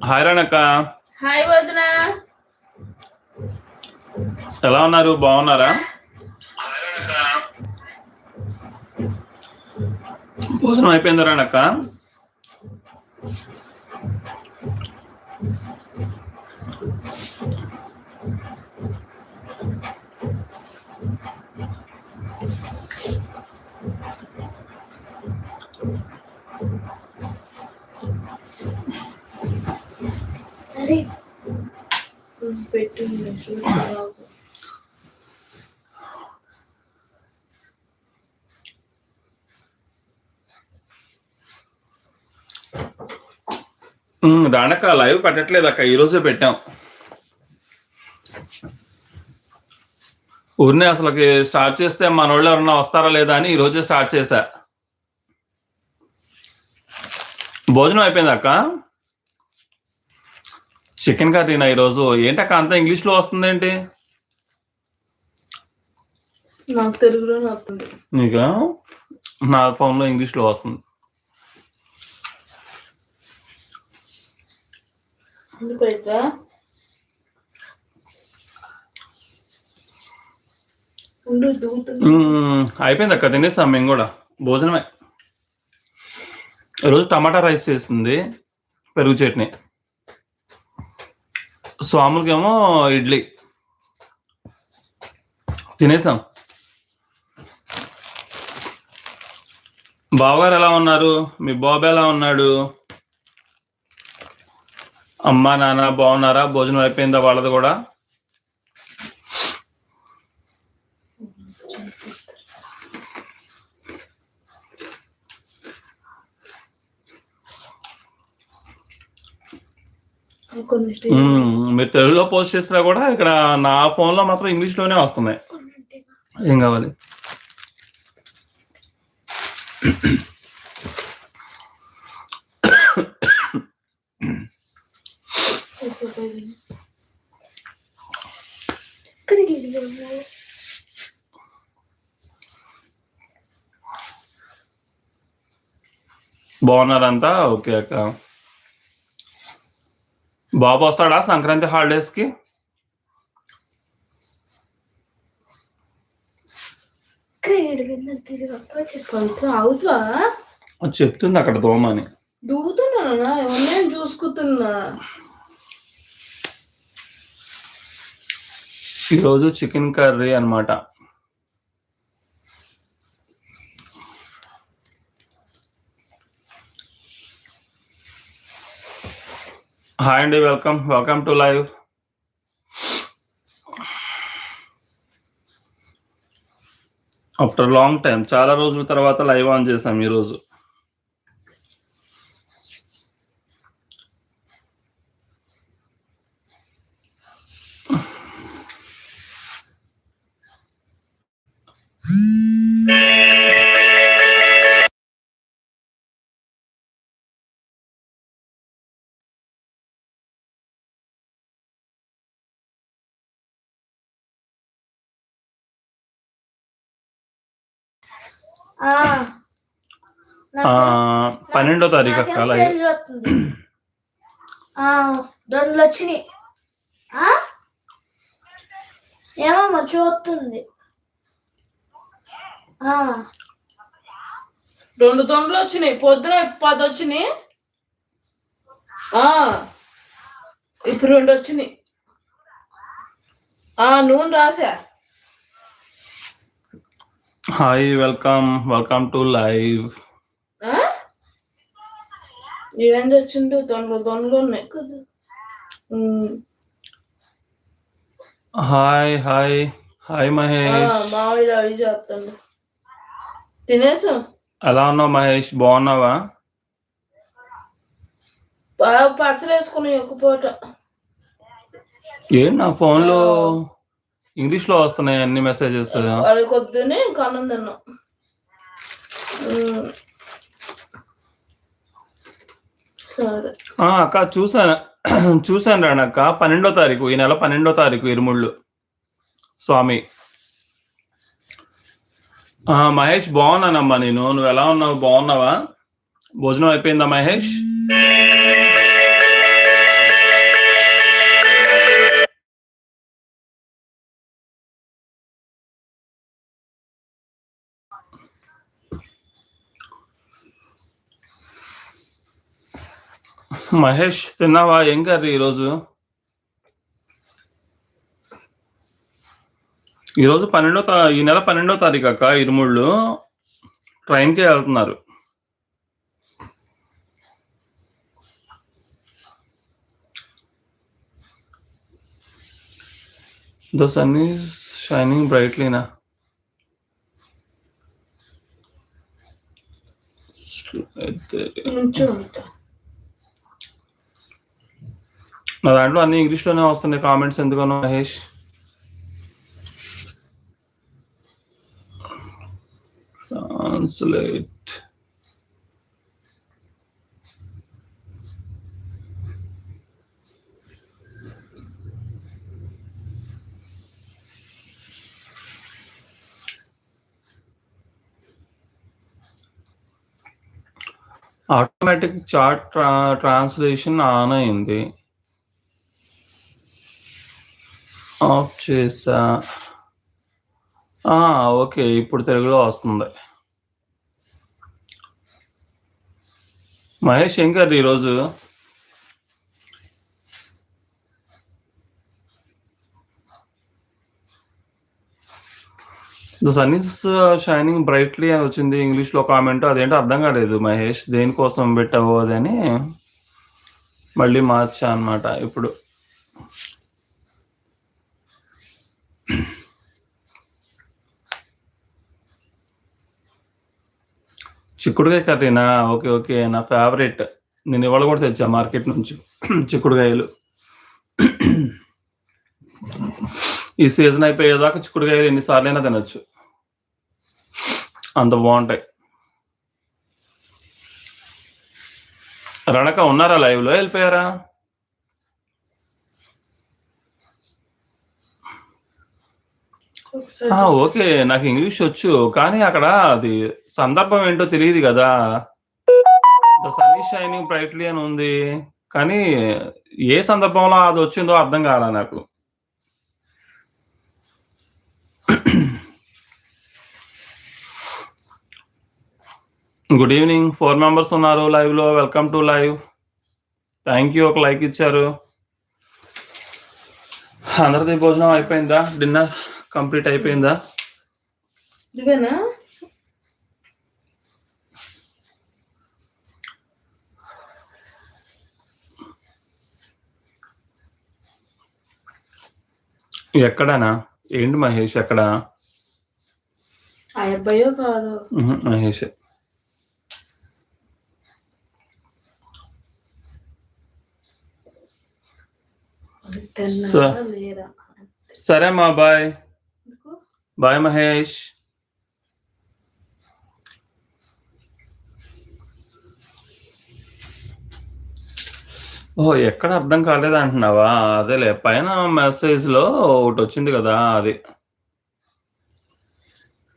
Hi రాణక్క. Hi వదిన. ఎలా ఉన్నారు? బాగున్నారా? భోజనం అయిపోయిందా రాణక్క? పెట్టు లైవ్ పెట్టట్లేదు అక్క ఈరోజే పెట్టాం. ఊరిని అసలుకి స్టార్ట్ చేస్తే మన వాళ్ళు ఎవరన్నా వస్తారా లేదా అని ఈ రోజే స్టార్ట్ చేశా. భోజనం అయిపోయింది అక్క? చికెన్ కర్రీనా ఈరోజు? ఏంటక్క అంతా ఇంగ్లీష్లో వస్తుందేంటి? నాకు తెలుగులోనే వస్తుంది. నీకు? నా ఫోన్లో ఇంగ్లీష్లో వస్తుంది. అయిపోయింది అక్క తినేసాం మేము కూడా. భోజనమే. ఈరోజు టమాటా రైస్ చేస్తుంది పెరుగు చట్నీ. స్వాములకేమో ఇడ్లీ. తినేసాం. బావగారు ఎలా ఉన్నారు? మీ బాబు ఎలా ఉన్నాడు? అమ్మా నాన్న బాగున్నారా? భోజనం అయిపోయిందా వాళ్ళది కూడా? మీరు తెలుగులో పోస్ట్ చేసినా కూడా ఇక్కడ నా ఫోన్లో మాత్రం ఇంగ్లీష్లోనే వస్తున్నాయి ఏం కావాలి? బాగున్నారంతా? ఓకే అక్క. బాబు వస్తాడా సంక్రాంతి హాలిడేస్కి? చెప్పాలి అవుతా అది చెప్తుంది అక్కడ దోమ అని దూకుతున్నానా? ఎవరినే చూసుకుతున్నా. ఈరోజు చికెన్ కర్రీ అన్నమాట. హాయ్ అండి welcome. Welcome to live. After long time చాలా రోజుల తర్వాత లైవ్ ఆన్ చేసాం ఈరోజు. పన్నెండో తారీఖు అక్క దొండలు వచ్చినాయి ఆ? ఏమో మంచి వస్తుంది ఆ, రెండు తొండలు వచ్చినాయి పొద్దున పది వచ్చినాయి ఆ. ఇప్పుడు రెండు వచ్చినాయి ఆ నూనె రాసా hi welcome welcome to live? ఏం తెచ్చిండు? దొండలు దొండలు ఉన్నాయి. Hi hi hi Mahesh. మామిడి అవి చేస్తాను తినేసు? ఎలా ఉన్నావు మహేష్? బాగున్నావా? బాగా పచ్చలు వేసుకుని ఒక పూట ఏం నా ఫోన్లో ఇంగ్లీష్లో వస్తున్నాయి అన్ని మెసేజెస్. సరే. అక్క చూసాను చూసాను రానక్క పన్నెండో తారీఖు ఈ నెల పన్నెండో తారీఖు ఇరుముళ్ళు. స్వామి. మహేష్ బాగున్నానమ్మా నేను. నువ్వు ఎలా ఉన్నావు? బాగున్నావా? భోజనం అయిపోయిందా మహేష్? మహేష్ తిన్నావా? ఏం కర్రీ ఈరోజు? ఈరోజు పన్నెండో తా ఈ నెల పన్నెండో తారీఖు అక్క ఇరుముళ్ళు. ట్రైన్కి వెళ్తున్నారు. ద సన్ ఈస్ షైనింగ్ బ్రైట్లీనా? అయితే ఉంటా నా దాంట్లో అన్ని ఇంగ్లీష్లోనే వస్తున్నాయి కామెంట్స్ ఎందుకనో Mahesh. Translate automatic chat translation on అయింది. ఆఫ్ చేసా. ఆ, ఓకే ఇప్పుడు తెలుగులో వస్తుంది. మహేష్ ఏం కర్రీ ఈరోజు? The sun is shining brightly అని వచ్చింది ఇంగ్లీష్లో కామెంట్. అదేంటో అర్థం కాలేదు మహేష్ దేనికోసం పెట్టావు అదని. మళ్ళీ మార్చా అన్నమాట ఇప్పుడు. చిక్కుడుకాయ కర్రీనా ఓకే ఓకే నా ఫేవరెట్ నేను ఇవాళ కూడా తెచ్చా మార్కెట్ నుంచి చిక్కుడుకాయలు ఈ సీజన్ అయిపోయేదాకా చిక్కుడుకాయలు ఎన్నిసార్లైనా తినొచ్చు. అంత బాగుంటాయి. రణక ఉన్నారా లైవ్లో వెళ్ళిపోయారా ఒకసారి ఆ, ఓకే నాకు ఇంగ్లీష్ వచ్చు కానీ అక్కడ అది సందర్భం ఏంటో తెలియదు కదా. ద సన్ షైనింగ్ బ్రైట్లీ అని ఉంది కానీ ఏ సందర్భంలో అది వచ్చిందో అర్థం కాలా నాకు. గుడ్ ఈవినింగ్ ఫోర్ మెంబర్స్ ఉన్నారు లైవ్లో welcome to live thank you ఒక లైక్ ఇచ్చారు. అందరిది భోజనం అయిపోయిందా? డిన్నర్ కంప్లీట్ అయిపోయిందా? ఇవేనా? ఎక్కడనా? ఏంటి మహేష్ ఎక్కడ? అబ్బాయో కాదు? మహేష్. సరే మా బాయ్? బాయ్ మహేష్ ఓ ఎక్కడ అర్థం కాలేదు అంటున్నావా? అదేలే పైన మెసేజ్లో ఒకటి వచ్చింది కదా అది.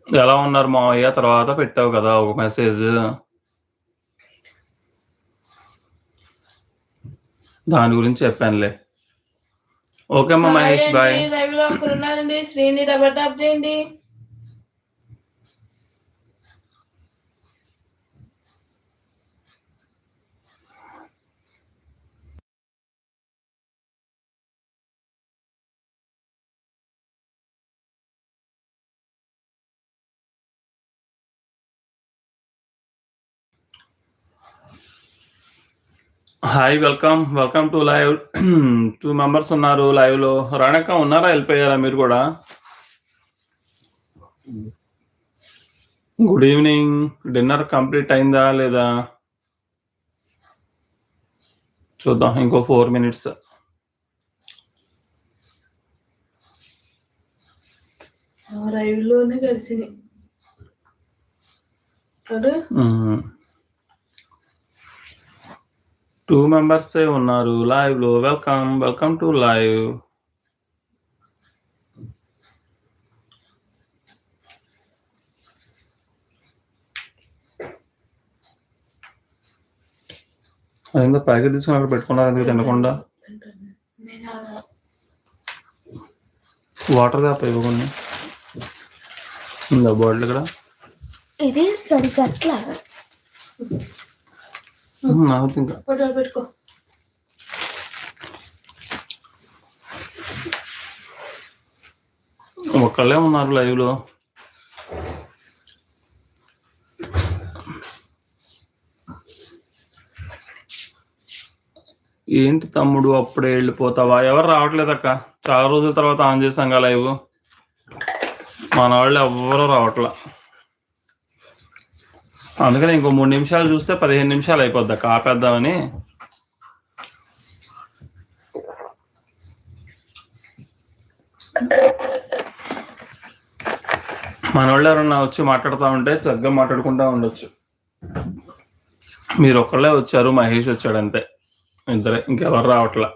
ఎలా ఉన్నారు మావయ్య? తర్వాత పెట్టావు కదా ఒక మెసేజ్ దాని గురించి చెప్పానులే. ఓకే అమ్మా మహేష్ బాయ్. లైవ్లో ఒకరు ఉన్నారండి. శ్రీని డబల్ టాప్ చేయండి. Hi welcome welcome to live two members ఉన్నారు లైవ్లో. రణక ఉన్నారా? వెళ్ళిపోయారా మీరు కూడా? గుడ్ ఈవినింగ్ డిన్నర్ కంప్లీట్ అయిందా లేదా? చూద్దాం. ఇంకో ఫోర్ మినిట్స్ లైవ్లోనే కలిసినాయి కదా? టూ మెంబర్స్ ఉన్నారు లైవ్లో. వెల్కమ్ వెల్కమ్ టు లైవ్ అదేందో ప్యాకెట్ తీసుకుని అక్కడ పెట్టుకున్నారు ఎందుకు తినకుండా? వాటర్ కాప ఇవ్వకుండా ఉందా బాటిల్ ఇక్కడ? ఇది సరిగ్గా అట్లా ఇంకా ఉన్నారు లైవ్లో ఏంటి తమ్ముడు అప్పుడే వెళ్ళిపోతావా? ఎవరు రావట్లేదక్క చాలా రోజుల తర్వాత ఆన్ చేసాం కదా లైవ్. మన వాళ్ళు ఎవరు రావట్లా. అందుకని ఇంకో మూడు నిమిషాలు చూస్తే పదిహేను నిమిషాలు అయిపోద్ది అక్క ఆపేద్దామని. మన వాళ్ళు ఎవరన్నా వచ్చి మాట్లాడుతూ ఉంటే చక్కగా మాట్లాడుకుంటా ఉండొచ్చు. మీరు ఒక్కళ్ళే వచ్చారు మహేష్ వచ్చాడు అంతే. ఇద్దరే ఇంకెవరు రావట్లా.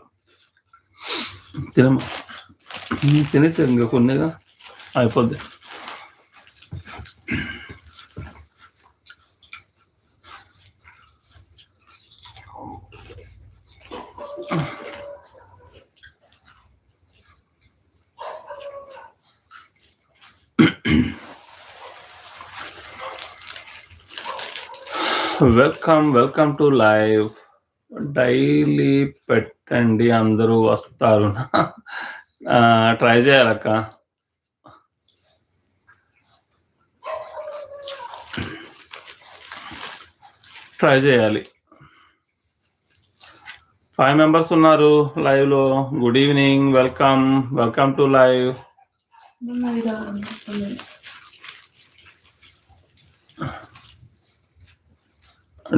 తినమ్మా. తినేసి ఇంకా కొన్నిగా. అయిపోద్ది. Welcome welcome to live daily పెట్టండి అందరూ వస్తారు. ట్రై చేయాలక్క. ట్రై చేయాలి. ఫైవ్ మెంబర్స్ ఉన్నారు లైవ్లో good evening welcome welcome to live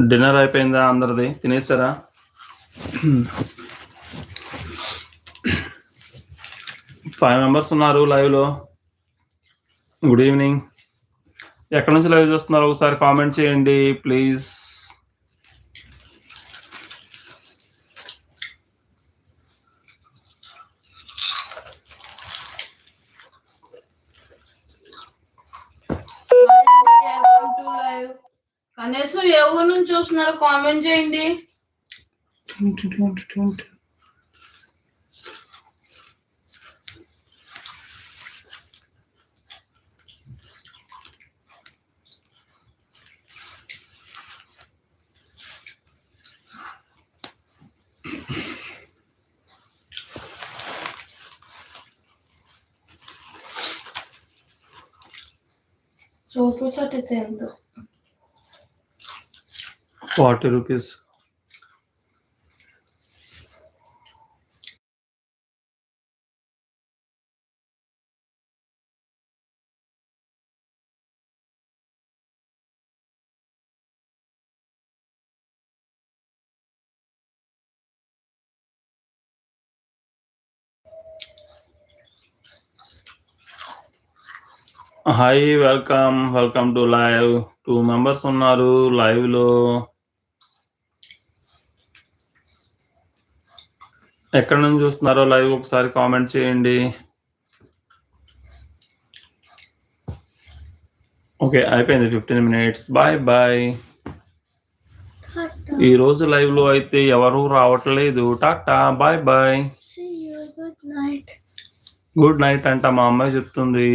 dinner అయిపోయిందా అందరిది? తినేసారా? ఫైవ్ మెంబర్స్ ఉన్నారు లైవ్లో. గుడ్ ఈవినింగ్ ఎక్కడి నుంచి లైవ్ చూస్తున్నారు ఒకసారి కామెంట్ చేయండి ప్లీజ్ చూస్తున్నారో కామెంట్ చేయండి. సూపర్ సెట్ అయితే ఎంతో? Forty rupees hi welcome welcome to live two members ఉన్నారు లైవ్ ఎక్కడ నుంచి చూస్తున్నారో లైవ్ ఒకసారి కామెంట్ చేయండి. ఓకే అయిపోయింది ఫిఫ్టీన్ మినిట్స్. Bye bye. ఈ రోజు లైవ్లో అయితే ఎవరు రావట్లేదు. Tata bye bye. Good night అంట మా అమ్మాయి చెప్తుంది.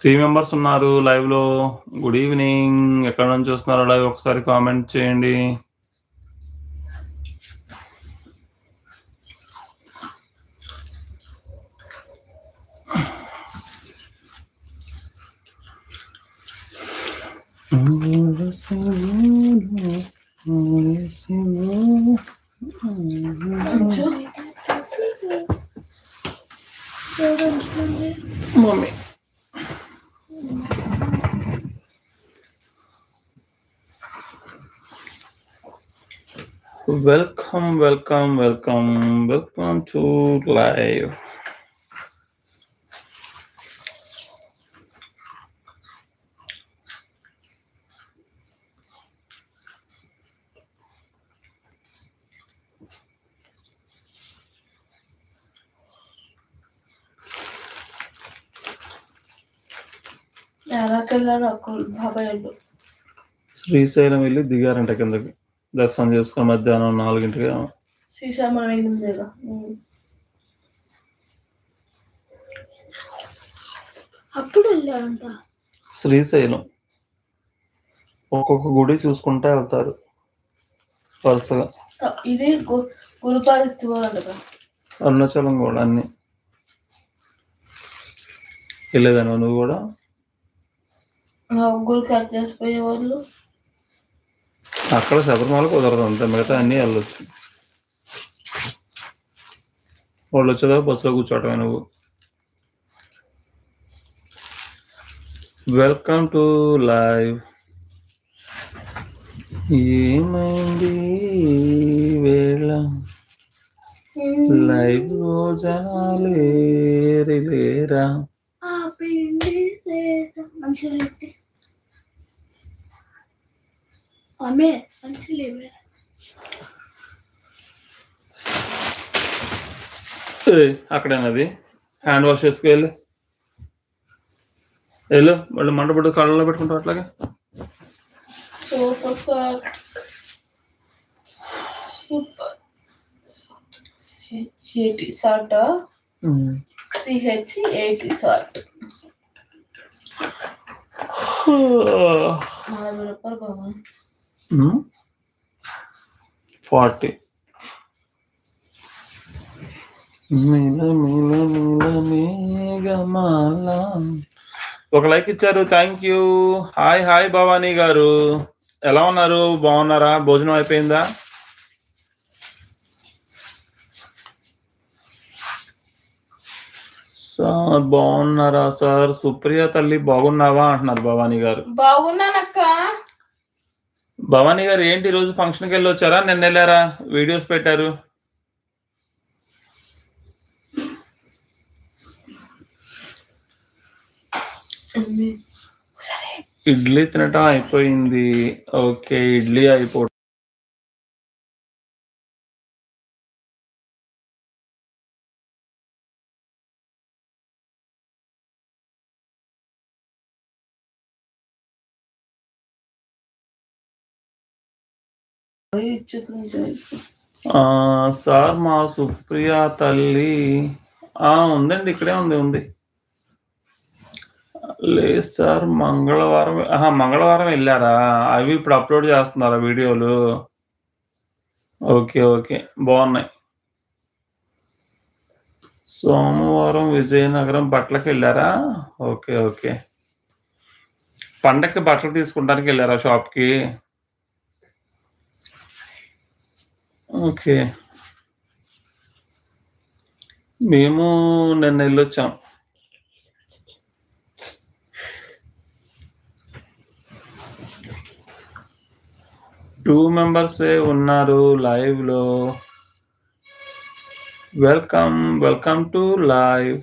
త్రీ మెంబర్స్ ఉన్నారు లైవ్లో గుడ్ ఈవినింగ్ ఎక్కడ నుంచి చూస్తున్నారో లైవ్ ఒకసారి కామెంట్ చేయండి. See you. చూడండి mummy welcome welcome welcome welcome to live ఎలాకి వెళ్ళారు అక్కలు బాబాయ్ వాళ్ళు శ్రీశైలం వెళ్ళి దిగారంట కిందకి. దర్శనం చేసుకుని మధ్యాహ్నం నాలుగింటికి వెళ్ళింది ఉమ్. అప్పుడు వెళ్ళారంట. శ్రీశైలం. ఒక్కొక్క గుడి చూసుకుంటా వెళ్తారు. వరుసగా. ఇది గురుపాద అరుణాచలం కూడా అన్ని. వెళ్ళేదాను నువ్వు కూడా? ముగ్గురు కట్ చేసిపోయే వాళ్ళు. అక్కడ శబరిమల కుదరదు అంతే. మిగతా అన్నీ వెళ్ళొచ్చు. వాళ్ళు వచ్చేదాకా బస్సులో కూర్చోవటమే నువ్వు. వెల్కమ్ టు లైవ్ ఏమైంది వేళ? లైవ్లో జనాలేరి మంచిగా పెట్టి ఆమె ఏయ్, అక్కడేనది? హ్యాండ్ వాష్ చేసుకెళ్ళి వెళ్ళు. మళ్ళీ మంట పట్టు కళ్ళలో పెట్టుకుంటావు అట్లాగే. సిహెచ్ షార్ట్ సిహెచ్ ఎయిటీ బాబా ఫార్టీ. మీల మీల మీల మేఘమాల. ఒక లైక్ ఇచ్చారు thank you. Hi hi Bhavani గారు. ఎలా ఉన్నారు? బాగున్నారా? భోజనం అయిపోయిందా? సార్ బాగున్నారా సార్? సుప్రియ తల్లి బాగున్నావా? అంటున్నారు భవానీ గారు. బాగున్నానక్క. భవానీ గారు ఏంటి ఈ రోజు ఫంక్షన్కి వెళ్ళి వచ్చారా? నిన్న వెళ్ళారా? వీడియోస్ పెట్టారు. ఇడ్లీ తినటం అయిపోయింది. ఓకే ఇడ్లీ అయిపో సార్ మా సుప్రియ తల్లి. ఉందండి ఇక్కడే ఉంది ఉంది. లేదు సార్ మంగళవారం మంగళవారం వెళ్ళారా? అవి ఇప్పుడు అప్లోడ్ చేస్తున్నారా వీడియోలు? ఓకే ఓకే బాగున్నాయి. సోమవారం విజయనగరం బట్టలకు వెళ్ళారా? Okay okay. పండక్కి బట్టలు తీసుకుంటానికి వెళ్ళారా షాప్కి? ఓకే. మేము నిన్న వెళ్ళొచ్చాం టూ మెంబర్సే ఉన్నారు లైవ్లో. Welcome welcome to live.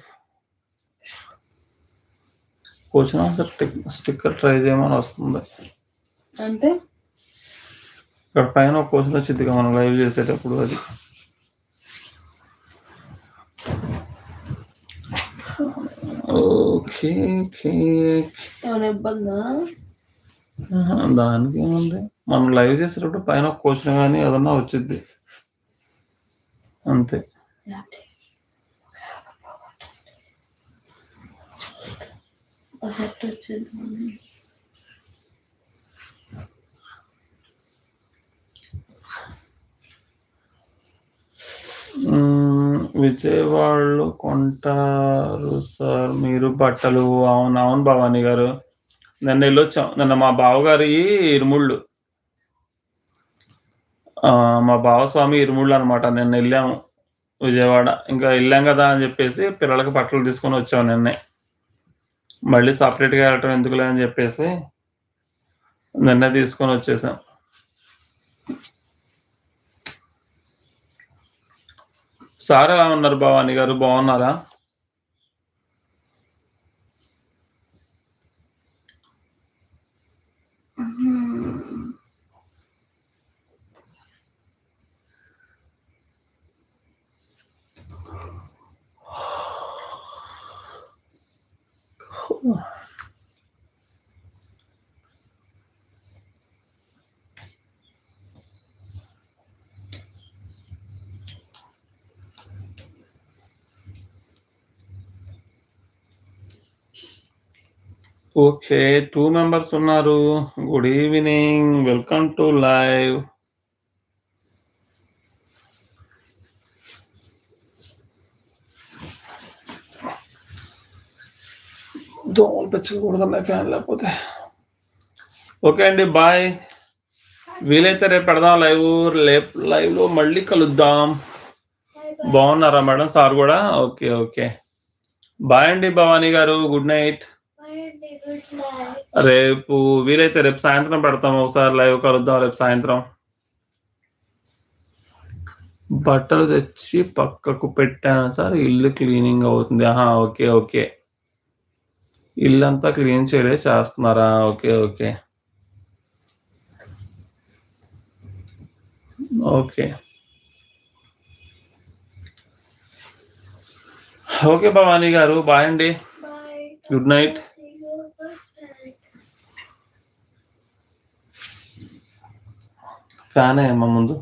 Question answer sticker try చేయమని వస్తుంది. అంటే ఇక్కడ పైన ఒక క్వశ్చన్ వచ్చింది కదా మనం లైవ్ చేసేటప్పుడు అది. ఓకే దానికి ఏముంది? మనం లైవ్ చేసేటప్పుడు పైన ఒక క్వశ్చన్ కానీ ఏదన్నా వచ్చింది అంతే. వచ్చింది. విజయవాడలో కొంటారు సార్. మీరు బట్టలు అవును అవును భవానీ గారు. నిన్న వెళ్ళొచ్చాం నిన్న మా బావగారి ఇరుముళ్ళు. మా బావస్వామి ఇరుముళ్ళు అనమాట నిన్న వెళ్ళాము విజయవాడ. ఇంకా వెళ్ళాం కదా అని చెప్పేసి పిల్లలకి బట్టలు తీసుకొని వచ్చాం నిన్నే. మళ్ళీ సపరేట్గా వెళ్ళటం ఎందుకులే అని చెప్పేసి నిన్నే తీసుకొని వచ్చేసాం. సార్ ఎలా ఉన్నారు భవానీ గారు? బాగున్నారా? ఓకే టూ మెంబర్స్ ఉన్నారు. Good evening. Welcome to live. దోమలు పెచ్చకూడదన్నాయి ఫ్యాన్ లేకపోతే. ఓకే అండి బాయ్. వీలైతే రేపు పెడదాం లైవ్. రేపు లైవ్లో మళ్ళీ కలుద్దాం. బాగున్నారా మేడం? సార్ కూడా? Okay okay. బాయ్ అండి భవానీ గారు. Good night. రేపు వీలైతే రేపు సాయంత్రం పెడతాం ఒకసారి లైవ్ కలుద్దాం రేపు సాయంత్రం. బట్టలు తెచ్చి పక్కకు పెట్టాను సార్ ఇల్లు క్లీనింగ్ అవుతుంది. ఆహా ఓకే ఓకే. ఇల్లంతా క్లీన్ చేయలే చేస్తున్నారా? Okay okay. Okay. Okay Bhavani గారు బాయ్ అండి. Good night see you good night fan ఏమో ముందు.